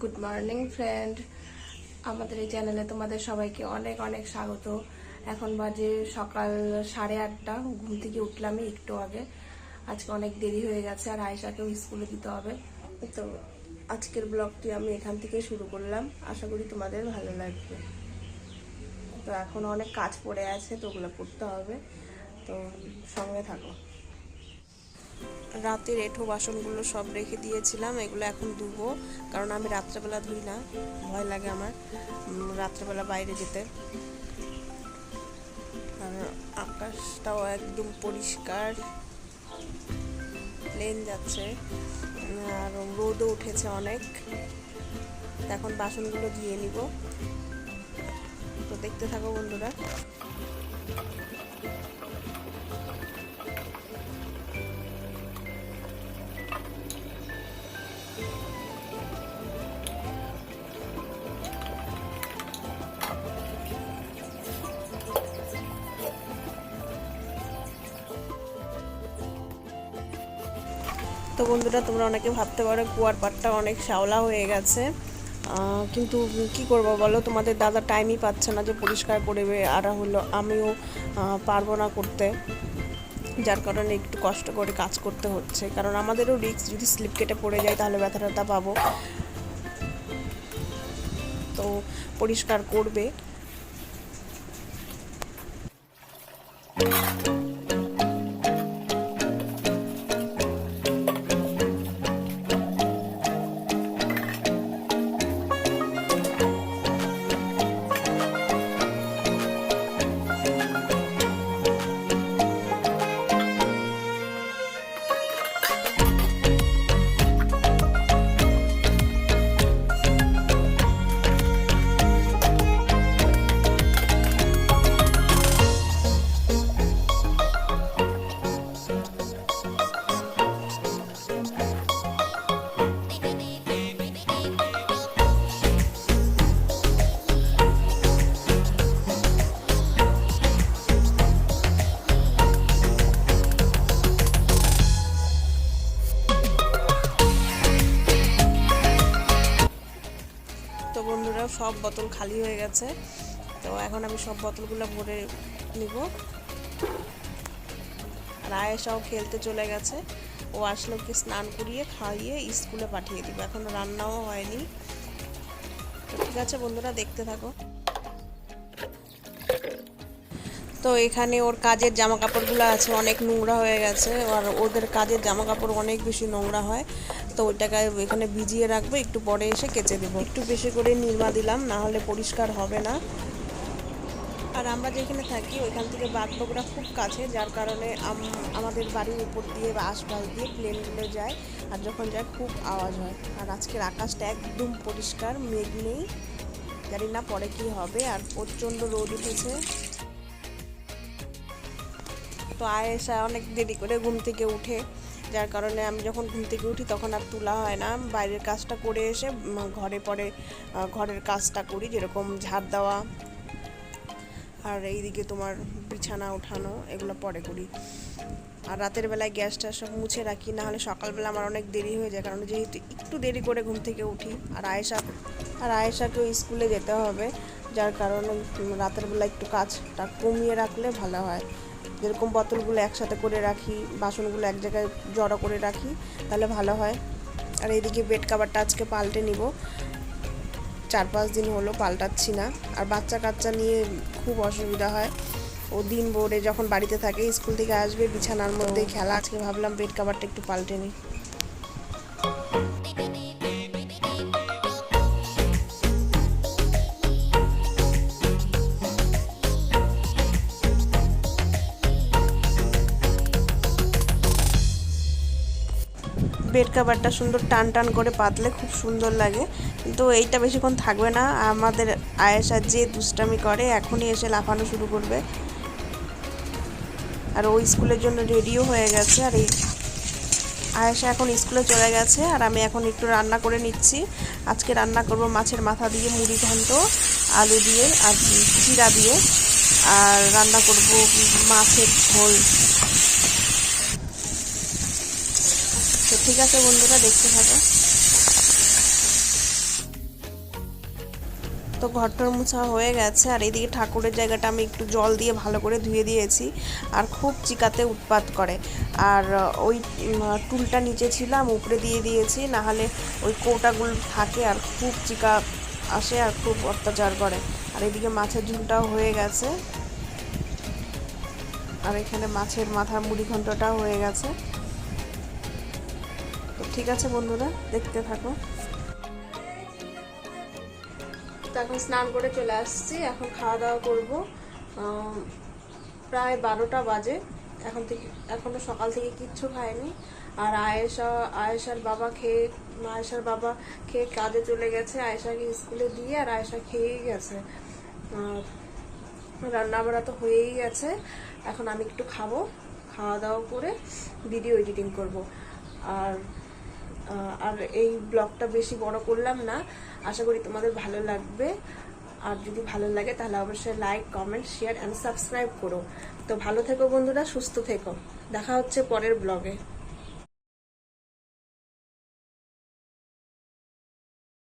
Good morning friend আমাদের এই চ্যানেলে তোমাদের সবাইকে অনেক অনেক স্বাগত। এখন বাজে সকাল সাড়ে আটটা। ঘুম থেকে উঠলাম এই একটু আগে। আজকে অনেক দেরি হয়ে গেছে আর আয়েশাকেও স্কুলে দিতে হবে। তো আজকের ব্লগটি আমি এখান থেকে শুরু করলাম। আশা করি তোমাদের ভালো লাগবে। তো এখন অনেক কাজ পড়ে আছে, তো ওগুলো করতে হবে। তো সঙ্গে থাকো। রাতের এঁঠো বাসনগুলো সব রেখে দিয়েছিলাম, এগুলো এখন ধুবো, কারণ আমি রাত্রেবেলা ধুই না, ভয় লাগে আমার রাত্রেবেলা বাইরে যেতে। আর আকাশটাও একদম পরিষ্কার প্লেন যাচ্ছে, আর রোদও উঠেছে অনেক। এখন বাসনগুলো ধুয়ে নিব। তো দেখতে থাকো বন্ধুরা। তো বন্ধুরা, তোমরা অনেকে ভাবতে পারো কুয়ার পাটটা অনেক শ্যাওলা হয়ে গেছে। কিন্তু কি করব বলো, তোমাদের দাদা টাইমই পাচ্ছে না যে পরিষ্কার করবে আর হলো আমিও পারব না করতে। যার কারণে একটু কষ্ট করে কাজ করতে হচ্ছে। কারণ আমাদেরও রিক্স যদি স্লিপ কেটে পড়ে যায় তাহলে ব্যথা ট্যাথা পাবো। তো পরিষ্কার করবে। তো বন্ধুরা সব বোতল খালি হয়ে গেছে। তো এখন আমি সব বোতলগুলো ভরে নিব। আর আয়েশাও খেলতে চলে গেছে। ও আসলে ওকে স্নান করিয়ে খাইয়ে স্কুলে পাঠিয়ে দিব। এখন রান্নাও হয়নি। তো ঠিক আছে বন্ধুরা, দেখতে থাকো। তো এখানে ওর কাজের জামা কাপড়গুলো আছে, অনেক নোংরা হয়ে গেছে। আর ওদের কাজের জামা কাপড় অনেক বেশি নোংরা হয়। তো ওইটাকে এখানে ভিজিয়ে রাখব, একটু পরে এসে কেচে দেবো। একটু বেশি করে নির্মা দিলাম, না হলে পরিষ্কার হবে না। আর আমরা যেখানে থাকি, ওইখান থেকে বাগডোগরা খুব কাছে, যার কারণে আমাদের বাড়ির উপর দিয়ে বা আশপাশ দিয়ে প্লেনগুলো যায়, আর যখন যায় খুব আওয়াজ হয়। আর আজকের আকাশটা একদম পরিষ্কার, মেঘ নেই। জানি না পরে কি হবে, আর প্রচণ্ড রোদ উঠেছে। তো আয়েশা অনেক দেরি করে ঘুম থেকে উঠে। যার কারণে আমি যখন ঘুম থেকে উঠি তখন আর তোলা হয় না। বাইরের কাজটা করে এসে ঘরে পরে ঘরের কাজটা করি যেরকম ঝাড় দেওয়া আর এইদিকে তোমার বিছানা ওঠানো এগুলো পরে করি। আর রাতের বেলায় গ্যাসটা সব মুছে রাখি, না হলে সকালবেলা আমার অনেক দেরি হয়ে যায় কারণ যেহেতু একটু দেরি করে ঘুম থেকে উঠি আর আয়েশা, আর আয়েশাকেও স্কুলে যেতে হবে। যার কারণে রাতের বেলা একটু কাজটা কমিয়ে রাখলে ভালো হয়। যেরকম বোতলগুলো একসাথে করে রাখি, বাসনগুলো এক জায়গায় জড়ো করে রাখি, তাহলে ভালো হয়। আর এইদিকে বেড কাভারটা আজকে পাল্টে নিব। চার পাঁচ দিন হলো পাল্টাচ্ছি না। আর বাচ্চা কাচ্চা নিয়ে খুব অসুবিধা হয়। ও দিন বোর্ডে যখন বাড়িতে থাকে, স্কুল থেকে আসবে, বিছানার মধ্যে খেলা, আজকে ভাবলাম বেড কাভারটা একটু পাল্টে নিই। বেড কাভারটা সুন্দর টান টান করে পাতলে খুব সুন্দর লাগে। কিন্তু এইটা বেশিক্ষণ থাকবে না। আমাদের আয়েশা যে দুষ্টামি করে, এখনই এসে লাফানো শুরু করবে। আর ও স্কুলের জন্য রেডিও হয়ে গেছে। আর এই আয়েশা এখন স্কুলে চলে গেছে। আর আমি এখন একটু রান্না করে নিচ্ছি। আজকে রান্না করব মাছের মাথা দিয়ে মুড়ি ঘন্ট, আলু দিয়ে আর জিরা দিয়ে। আর রান্না করব মাছের ঝোল তো ঠিক আছে, বন্ধুরা, দেখতে থাকো। তো ঘরটার মোছা হয়ে গেছে, আর এদিকে ঠাকুরের জায়গাটা আমি একটু জল দিয়ে ভালো করে ধুয়ে দিয়েছি, আর খুব চিকাতে উৎপাত করে। আর ওই টুলটা নিচে ছিলাম উপরে দিয়ে দিয়েছি, নাহলে ওই কৌটাগুলো থাকে, আর খুব চিকা আসে, আর খুব অত্যাচার করে। আর এদিকে মাছের ঝুলটাও হয়ে গেছে। আর এখানে মাছের মাথার মুড়ি ঘন্টটাও হয়ে গেছে। ঠিক আছে বন্ধুরা, দেখতে থাকো। তো এখন স্নান করে চলে আসছি, এখন খাওয়া দাওয়া করব। প্রায় বারোটা বাজে, এখন থেকে এখনও সকাল থেকে কিচ্ছু খায়নি আর আয়েশা, আয়েশার বাবা খেয়ে, আয়েশার বাবা খেয়ে কাজে চলে গেছে, আয়েশাকে স্কুলে দিয়ে আর আয়েশা খেয়েই গেছে। রান্না বাড়া তো হয়েই গেছে, এখন আমি একটু খাব, খাওয়া দাওয়া করে ভিডিও এডিটিং করব। আর আর এই ব্লগটা বেশি বড় করলাম না। আশা করি তোমাদের ভালো লাগবে। আর যদি ভালো লাগে, তাহলে অবশ্যই like comment share and subscribe করো। তো ভালো থেকো বন্ধুরা, সুস্থ থেকো। দেখা হচ্ছে পরের ব্লগে।